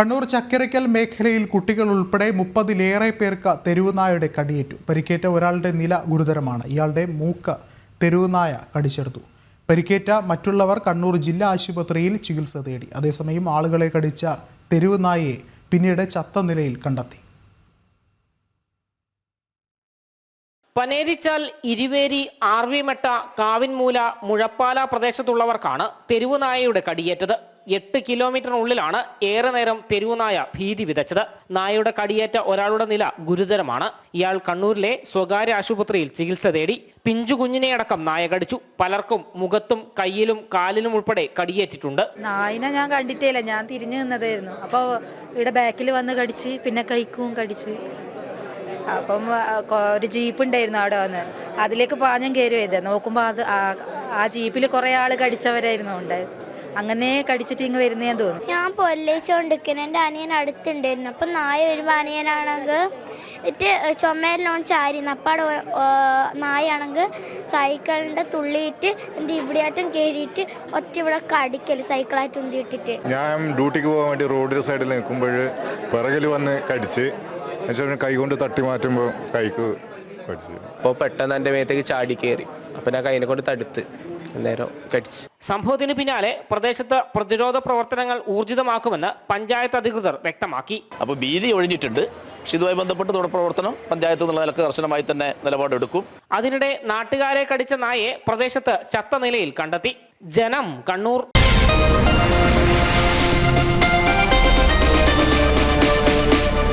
കണ്ണൂർ ചക്കരക്കൽ മേഖലയിൽ കുട്ടികൾ ഉൾപ്പെടെ മുപ്പതിലേറെ പേർക്ക് തെരുവുനായയുടെ കടിയേറ്റു. പരിക്കേറ്റ ഒരാളുടെ നില ഗുരുതരമാണ്. ഇയാളുടെ മൂക്ക് തെരുവുനായ കടിച്ചെടുത്തു. പരിക്കേറ്റ മറ്റുള്ളവർ കണ്ണൂർ ജില്ലാ ആശുപത്രിയിൽ ചികിത്സ തേടി. അതേസമയം ആളുകളെ കടിച്ച തെരുവുനായയെ പിന്നീട് ചത്ത നിലയിൽ കണ്ടെത്തി. പനേരിച്ചാൽ ഇരുവേരി ആർവിമെട്ട കാവിൻമൂല മുഴപ്പാല പ്രദേശത്തുള്ളവർക്കാണ് തെരുവുനായയുടെ കടിയേറ്റത്. എട്ട് കിലോമീറ്ററിനുള്ളിലാണ് ഏറെ നേരം തെരുവുനായ ഭീതി വിതച്ചത്. നായയുടെ കടിയേറ്റ ഒരാളുടെ നില ഗുരുതരമാണ്. ഇയാൾ കണ്ണൂരിലെ സ്വകാര്യ ആശുപത്രിയിൽ ചികിത്സ തേടി പിഞ്ചു കുഞ്ഞിനെ അടക്കം നായ കടിച്ചു. പലർക്കും മുഖത്തും കയ്യിലും കാലിലും ഉൾപ്പെടെ കടിയേറ്റിട്ടുണ്ട്. നായിനെ ഞാൻ കണ്ടിട്ടേയില്ല. ഞാൻ തിരിഞ്ഞു നിന്നതായിരുന്നു. അപ്പോൾ ഇവിടെ ബാക്കിൽ വന്ന് കടിച്ച് പിന്നെ കൈക്കും കടിച്ച്. അപ്പം ഒരു ജീപ്പ് ഉണ്ടായിരുന്നു അവിടെ വന്ന്. അതിലേക്ക് പാഞ്ഞം കയറി നോക്കുമ്പോൾ അത് ആ- ജീപ്പിൽ കുറേ ആൾ കടിച്ചവരായിരുന്നു ഉണ്ടായത് അങ്ങനെ കടിച്ചിട്ട് ഇങ്ങ് വരുന്നേ തോന്നുന്നു. ഞാൻ പൊല്ലിച്ചോണ്ടിരിക്കുന്നു എന്റെ അനിയൻ അടുത്തുണ്ടായിരുന്നു. അപ്പം നായ വരുമ്പോൾ അനിയനാണെങ്കിൽ എന്നിട്ട് ചുമരിലോൺ അപ്പാട് അപ്പം അവിടെ ഒ- ഓ- നായാണെങ്കിൽ സൈക്കിളിന്റെ തുള്ളിയിട്ട് എന്റെ ഇവിടെയായിട്ടും കയറിയിട്ട് ഒറ്റ ഇവിടെ കടിക്കൽ സൈക്കിളായിട്ട് ഉന്തിയിട്ടിട്ട്. ഞാൻ ഡ്യൂട്ടിക്ക് പോകാൻ വേണ്ടി റോഡിൽ സൈഡിൽ നിൽക്കുമ്പോൾ പിറകിൽ വന്ന് കടിച്ച് എന്നുവെച്ചാൽ കൈ കൊണ്ട് തട്ടി മാറ്റുമ്പോൾ കൈക്ക് കടിച്ചു. അപ്പോൾ പെട്ടെന്ന് എന്റെ മേത്തേക്ക് ചാടി കയറി അപ്പോൾ ഞാൻ കൈനെ കൊണ്ട് തടുത്ത്. കടിച്ച്. സംഭവത്തിന് പിന്നാലെ പ്രദേശത്ത് പ്രതിരോധ പ്രവർത്തനങ്ങൾ ഊർജിതമാക്കുമെന്ന് പഞ്ചായത്ത് അധികൃതർ വ്യക്തമാക്കി. അപ്പോൾ ഭീതി ഒഴിഞ്ഞിട്ടുണ്ട്. പക്ഷെ ഇതുമായി ബന്ധപ്പെട്ട് തുടർ പ്രവർത്തനം പഞ്ചായത്ത് എന്നുള്ള നിലയ്ക്ക് കർശനമായി തന്നെ നിലപാടെടുക്കും. അതിനിടെ നാട്ടുകാരെ കടിച്ച നായയെ പ്രദേശത്ത് ചത്ത നിലയിൽ കണ്ടെത്തി. ജനം കണ്ണൂർ.